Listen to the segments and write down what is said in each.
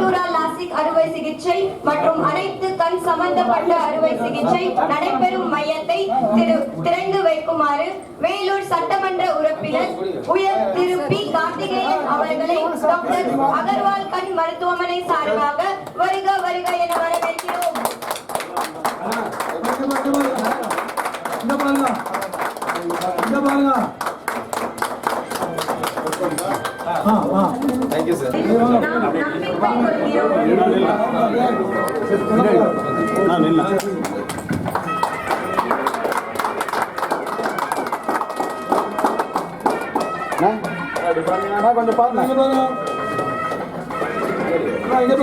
அறுவை சிகிச்சை மற்றும் அனைத்து கண் சம்பந்தப்பட்ட அறுவை சிகிச்சை நடைபெறும் மையத்தை திறந்து வைக்குமாறு வேலூர் சட்டமன்ற உறுப்பினர் உயர் திரு பி. கார்த்திகேயன் அவர்களை டாக்டர் அகர்வால் கண் மருத்துவமனை சார்பாக வருக வருக என வரவேற்கிறோம். இங்க பாருங்க. இங்க பாருங்க. ஆ ஆ. தேங்க்யூ சார் கொஞ்சம் பாருங்க இங்க பாருங்க அண்ணா, இங்க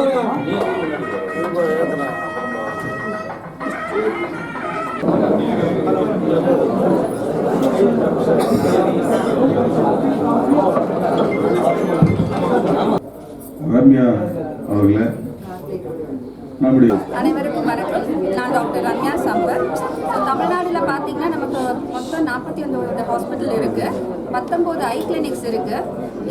அனைவருக்கும் வணக்கம். நான் டாக்டர் ரம்யா சம்பர் தமிழ்நாட்டில் பார்த்தீங்கன்னா நமக்கு மொத்தம் நாற்பத்தி ஒன்பது ஹாஸ்பிட்டல் இருக்குது பத்தொம்போது ஐ கிளினிக்ஸ் இருக்குது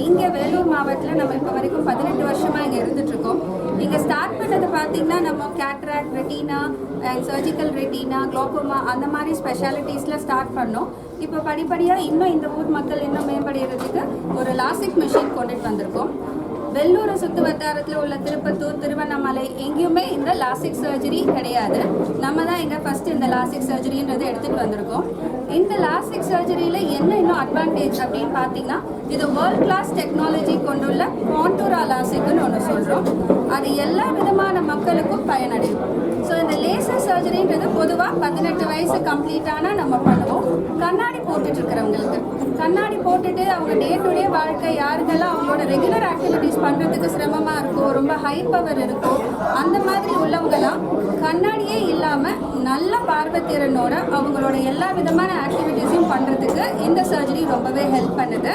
இங்கே வேலூர் மாவட்டத்தில் நம்ம இப்போ வரைக்கும் பதினெட்டு வருஷமாக இங்கே இருந்துகிட்ருக்கோம் இங்கே ஸ்டார்ட் பண்ணது பார்த்தீங்கன்னா நம்ம cataract retina and surgical retina glaucoma அந்த மாதிரி ஸ்பெஷாலிட்டிஸில் ஸ்டார்ட் பண்ணோம். இப்போ படிப்படியாக இன்னும் இந்த ஊர் மக்கள் இன்னும் மேம்படுகிறதுக்கு ஒரு லாசிக் மிஷின் கொண்டுட்டு வந்திருக்கோம். வெள்ளூரை சுற்று வட்டாரத்தில் உள்ள திருப்பத்தூர் திருவண்ணாமலை எங்கேயுமே இந்த லாஸ்டிக் சர்ஜரி கிடையாது. நம்ம தான் இங்கே ஃபர்ஸ்ட் இந்த லாஸ்டிக் சர்ஜரின்றது எடுத்துகிட்டு வந்திருக்கோம். இந்த லாஸ்டிக் சர்ஜரியில் என்ன இன்னும் அட்வான்டேஜ் அப்படின்னு பார்த்தீங்கன்னா இது வேர்ல்ட் கிளாஸ் டெக்னாலஜி கொண்டு கான்டூரா லாசிக்னு ஒன்று சொல்கிறோம் அது எல்லா விதமான மக்களுக்கும் பயனடையும். ஸோ இந்த லேசர் சர்ஜரின்றது பொதுவாக பதினெட்டு வயசு கம்ப்ளீட்டான நம்ம பண்ணுவோம். கண்ணாடி போட்டுட்டு இருக்கிறவங்களுக்கு கண்ணாடி போட்டுட்டு அவங்க டே டு டே வாழ்க்கை யாருக்கெல்லாம் அவங்களோட ரெகுலர் ஆக்டிவிட்டீஸ் பண்ணுறதுக்கு சிரமமாக இருக்கும் ரொம்ப ஹை பவர் இருக்கும் அந்த மாதிரி உள்ளவங்கெல்லாம் கண்ணாடியே இல்லாமல் நல்ல பார்வைத்திறனோட அவங்களோட எல்லா விதமான இந்த சர்ஜரி ரொம்பவே ஹெல்ப் பண்ணுது.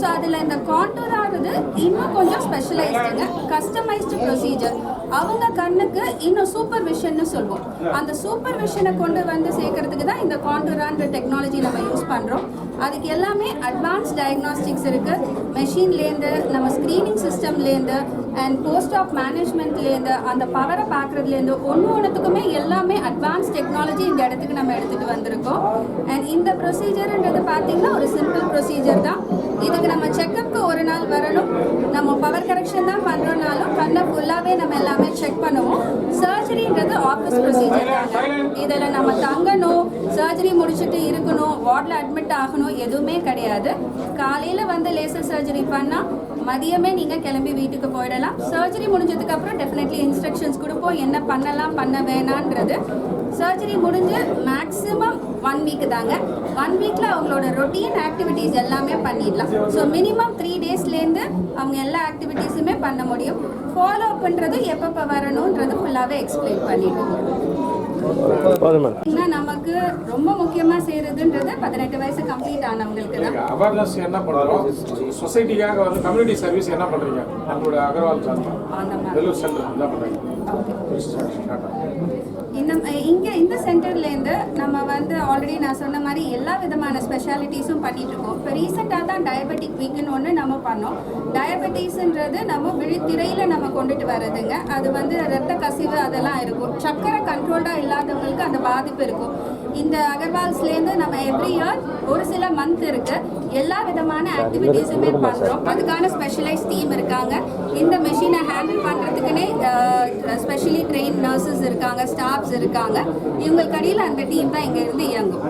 ஸோ அதில் இந்த கான்டூரானது இன்னும் கொஞ்சம் ஸ்பெஷலைஸ்டுங்க கஸ்டமைஸ்டு ப்ரொசீஜர் அவங்க கண்ணுக்கு இன்னும் சூப்பர் விஷன்னு சொல்லுவோம் அந்த சூப்பர் விஷனை கொண்டு வந்து சேர்க்கறதுக்கு தான் இந்த கான்டூரான்ற டெக்னாலஜி நம்ம யூஸ் பண்ணுறோம் அதுக்கு எல்லாமே அட்வான்ஸ் டயக்னாஸ்டிக்ஸ் இருக்குது மெஷின்லேருந்து நம்ம ஸ்க்ரீனிங் சிஸ்டம்லேருந்து அண்ட் போஸ்ட் ஆஃப் மேனேஜ்மெண்ட்லேருந்து அந்த பவரை பார்க்குறதுலேருந்து ஒன்று ஒன்றுத்துக்குமே எல்லாமே அட்வான்ஸ் டெக்னாலஜி இந்த இடத்துக்கு நம்ம எடுத்துகிட்டு வந்திருக்கோம். அண்ட் இந்த ப்ரொசீஜருன்றது பார்த்தீங்கன்னா ஒரு சிம்பிள் ப்ரொசீஜர் தான். இதுக்கு நம்ம செக்கப்புக்கு ஒரு நாள் வரணும். நம்ம பவர் கரெக்ஷன் தான் பண்ணுறோம்னாலும் கண்ணை ஃபுல்லாகவே நம்ம எல்லாமே செக் பண்ணுவோம். சர்ஜ் ஆஃபீஸ் ப்ரொசீஜர் இதில் நம்ம தங்கணும் சர்ஜரி முடிச்சுட்டு இருக்கணும் வார்டில் அட்மிட் ஆகணும் எதுவுமே கிடையாது. காலையில் வந்து லேசர் சர்ஜரி பண்ணால் மதியமே நீங்கள் கிளம்பி வீட்டுக்கு போயிடலாம். சர்ஜரி முடிஞ்சதுக்கு அப்புறம் டெஃபினெட்லி இன்ஸ்ட்ரக்ஷன்ஸ் கொடுப்போம். என்ன பண்ணலாம் பண்ண வேணான்றது சர்ஜரி முடிஞ்சு மேக்ஸிமம் ஒன் வீக் தாங்க. ஒன் வீக்கில் அவங்களோட ரொட்டீன் ஆக்டிவிட்டீஸ் எல்லாமே பண்ணிடலாம். ஸோ மினிமம் த்ரீ டேஸ்லேருந்து அவங்க எல்லா ஆக்டிவிட்டீஸுமே பண்ண முடியும். ஃபாலோ அப் பண்ணுறது எப்பப்போ வரணுன்றது ஃபுல்லாகவே எக்ஸ்பிளைன் பண்ணிடுவோம். ஏன்னா நமக்கு ரொம்ப முக்கியமாக செய்கிறதுன்றது பதினெட்டு வயசு கம்ப்ளீட் ஆனவங்களுக்கு தான். அவேர்னஸ் என்ன பண்றோம்? சொசைட்டிக்காக வந்து கம்யூனிட்டி சர்வீஸ் என்ன பண்றீங்க? நம்மளோட அகர்வால் மாதிரி வெள்ளூர் சென்டர் என்ன பண்றீங்க. இந்த இங்கே இந்த சென்டர்லேருந்து நம்ம வந்து ஆல்ரெடி நான் சொன்ன மாதிரி எல்லா விதமான ஸ்பெஷாலிட்டிஸும் பண்ணிகிட்ருக்கோம் இருக்கோம். இப்போ ரீசெண்டாக தான் டயபெட்டிக் வீக்குன்னு ஒன்று நம்ம பண்ணோம். டயபெட்டிஸ்ன்றது நம்ம விழித்திரையில் நம்ம கொண்டுட்டு வர்றதுங்க. அது வந்து ரத்த கசிவு அதெல்லாம் இருக்கும். சக்கரை கண்ட்ரோல்டாக இல்லாதவங்களுக்கு அந்த பாதிப்பு இருக்கும். இந்த அகர்வால்ஸ்லேருந்து நம்ம எவ்ரி இயர் ஒரு சில மந்த் இருக்குது எல்லா விதமான ஆக்டிவிட்டீஸுமே பண்ணுறோம் அதுக்கான ஸ்பெஷலைஸ் டீம் இருக்காங்க. இந்த மெஷினை ஹேண்டில் பண்ணுறதுக்குன்னே ஸ்பெஷலி ட்ரெயின் நர்சஸ் இருக்காங்க ஸ்டாஃப்ஸ் இருக்காங்க. இவங்களுக்கு அடியில் அந்த டீம் தான் இங்கே இருந்து இயங்கும்.